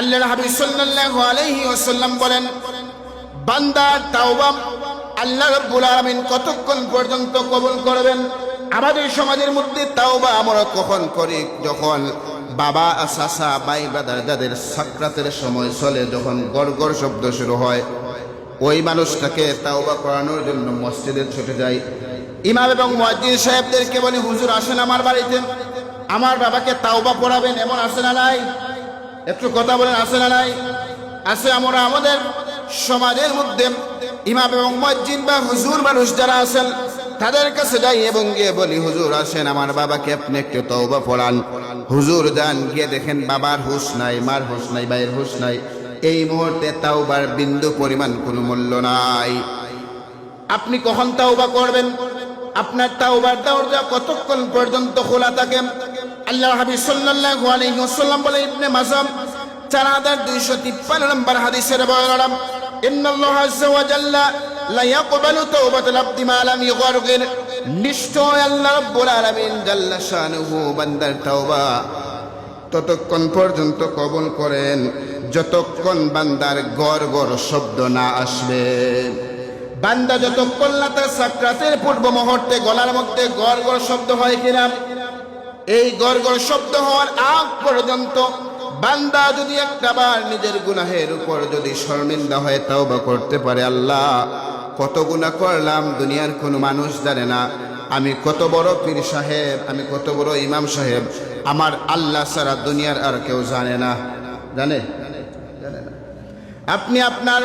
আল্লাহ হাবিব সাল্লাল্লাহু আলাইহি ওয়াসাল্লাম বলেন বান্দার তাওবা আল্লাহ রাব্বুল আলামিন কতক্ষণ পর্যন্ত কবুল করবেন? আমাদের সমাজের মধ্যে তাওবা আমরা কখন করি? যখন বাবা, চাচা, ভাই ব্রাদার যাদের সাকরাতের সময় চলে, যখন গড় গড় শব্দ শুরু হয়, ওই মানুষটাকে তাওবা করানোর জন্য মসজিদে ছুটে যায় ইমাম এবং মুয়াজ্জিন সাহেবদেরকে বলি, হুজুর, আসেন আমার বাড়িতে। আমার বাবাকে তাওবা পড়াবেন, এমন আসে না নাই? একটু কথা বলেন, আছে না নাই? আছে আমরা আমাদের সমাজের মধ্যে ইমাম এবং মসজিদ বা হুজুর মানুষ যারা আছেন, তাদের কাছে যাই এবং গিয়ে বলি, হুজুর আসেন, আমার বাবাকে আপনি একটু তওবা পড়ান। হুজুর যান, গিয়ে দেখেন বাবার হুশ নাই, মার হুশ নাই, ভাইয়ের হুশ নাই। এই মুহূর্তে তাওবার বিন্দু পরিমাণ কোনো মূল্য নাই। আপনি কখন তাওবা করবেন? আপনার তাওবার দরজা কতক্ষণ পর্যন্ত খোলা থাকে? আল্লাহ হাবিব সাল্লাল্লাহু আলাইহি ওয়াসাল্লাম বলে ইবনে মাজাম 4253 নম্বর হাদিসের বর্ণনা ইন্নাল্লাহ আযজা ওয়া জাল্লা লা ইয়াকবালু তাওবাতাল আবদি মা লাম ইগরগির নিশ্চয় আল্লাহ রাব্বুল আলামিন জাল্লা শানুহু বান্দার তাওবা ততক্ষণ পর্যন্ত কবল করেন, যতক্ষণ বান্দার গড় গড় শব্দ না আসবে। বান্দা যতক্ষণ না তার সাকরাতের পূর্ব মুহূর্তে গলার মধ্যে গড় গড় শব্দ হয় কিনা এই গড় শব্দ হওয়ার আগ পর্যন্ত বান্দা যদি একটা বার নিজের গুনাহের উপর যদি শর্মিন্দা হয়ে তাও বা করতে পারে, আল্লাহ, কত গুনাহ করলাম, দুনিয়ার কোনো মানুষ জানে না। আমি কত বড় পীর সাহেব, আমি কত বড় ইমাম সাহেব, আমার আল্লাহ সারা দুনিয়ার আর কেউ জানে না। জানে? আপনি আপনার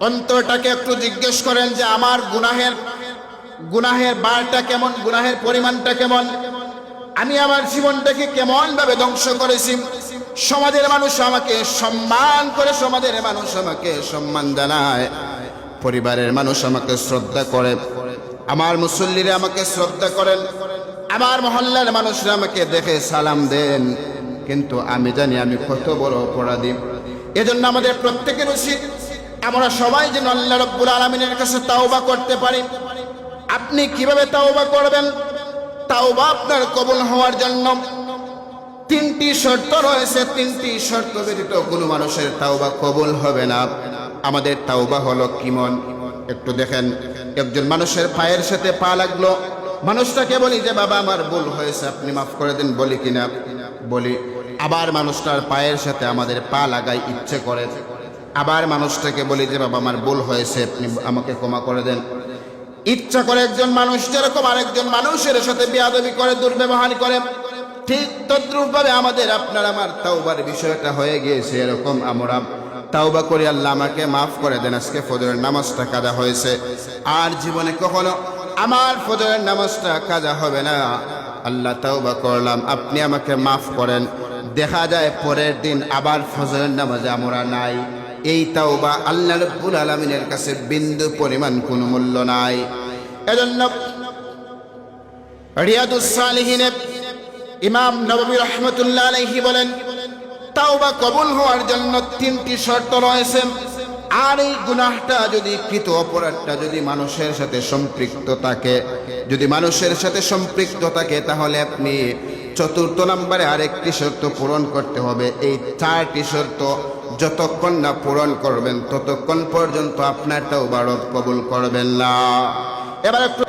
অন্তরটাকে একটু জিজ্ঞেস করেন যে আমার গুনাহের গুনাহের বারটা কেমন, গুনাহের পরিমাণটা কেমন? আমি আমার জীবনটাকে কেমন ভাবে ধ্বংস করেছি? সমাজের মানুষ আমাকে সম্মান করে, সমাজের মানুষ আমাকে সম্মান জানায়। পরিবারের মানুষ আমাকে শ্রদ্ধা করে। আমার মুসল্লিরা আমাকে শ্রদ্ধা করেন। আমার মহল্লার মানুষরা আমাকে দেখে সালাম দেন। কিন্তু আমি জানি আমি কত বড় অপরাধী। এজন্য আমাদের প্রত্যেকের উচিত আমরা সবাই যেন আল্লাহ রব্বুল আলমিনের কাছে তাওবা করতে পারি। আপনি কীভাবে তাওবা করবেন? তাওবা আপনার কবুল হওয়ার জন্য তিনটি শর্ত রয়েছে, তিনটি শর্ত ব্যতীত কোনো মানুষের তাওবা কবুল হবে না। আমাদের তাওবা হলো কিমন? একটু দেখেন, একজন মানুষের পায়ের সাথে পা লাগল, মানুষটাকে বলি যে, বাবা, আমার ভুল হয়েছে, আপনি মাফ করে দিন। বলি কিনা? বলি, আবার মানুষটার পায়ের সাথে আমাদের পা লাগাই ইচ্ছে করে। আবার মানুষটাকে বলি যে, বাবা, আমার ভুল হয়েছে, আপনি আমাকে ক্ষমা করে দেন। ইচ্ছা করে একজন মানুষ, যেরকম আরেকজন মানুষের সাথে বেয়াদবি করে, দুর্ব্যবহার করে, ঠিক তদ্রুপ ভাবে আমাদের, আপনার আমার তাওবার বিষয়টা হয়ে গিয়েছে এরকম আমরা তাওবা করে, আল্লাহ আমাকে মাফ করে দেন, আজকে ফজরের নামাজটা কাজা হয়েছে। আর জীবনে কখনো আমার ফজরের নামাজটা কাজা হবে না। আল্লাহ তাওবা করলাম, আপনি আমাকে মাফ করেন। দেখা যায় পরের দিন আবার ফজরের নামাজে আমরা নাই। এই তাওবা আল্লাহ রব্বুল আলমিনের কাছে বিন্দু পরিমাণ কোনো মূল্য নাই। এজন্য রিয়াদুস সালিহিনে ইমাম নবী রহমতুল্লাহ আলাইহি বলেন, তাওবা কবুল হওয়ার জন্য তিনটি শর্ত রয়েছে। আর এই গুনাহটা যদি কৃত অপরাধটা যদি মানুষের সাথে সম্পৃক্ত থাকে, যদি মানুষের সাথে সম্পৃক্ত থাকে, তাহলে আপনি চতুর্থ নম্বরে আরেকটি শর্ত পূরণ করতে হবে। এই চারটি শর্ত যতক্ষণ না পূরণ করবেন ততক্ষণ পর্যন্ত আপনারটাও বারত কবুল করবেন না। এবার একটু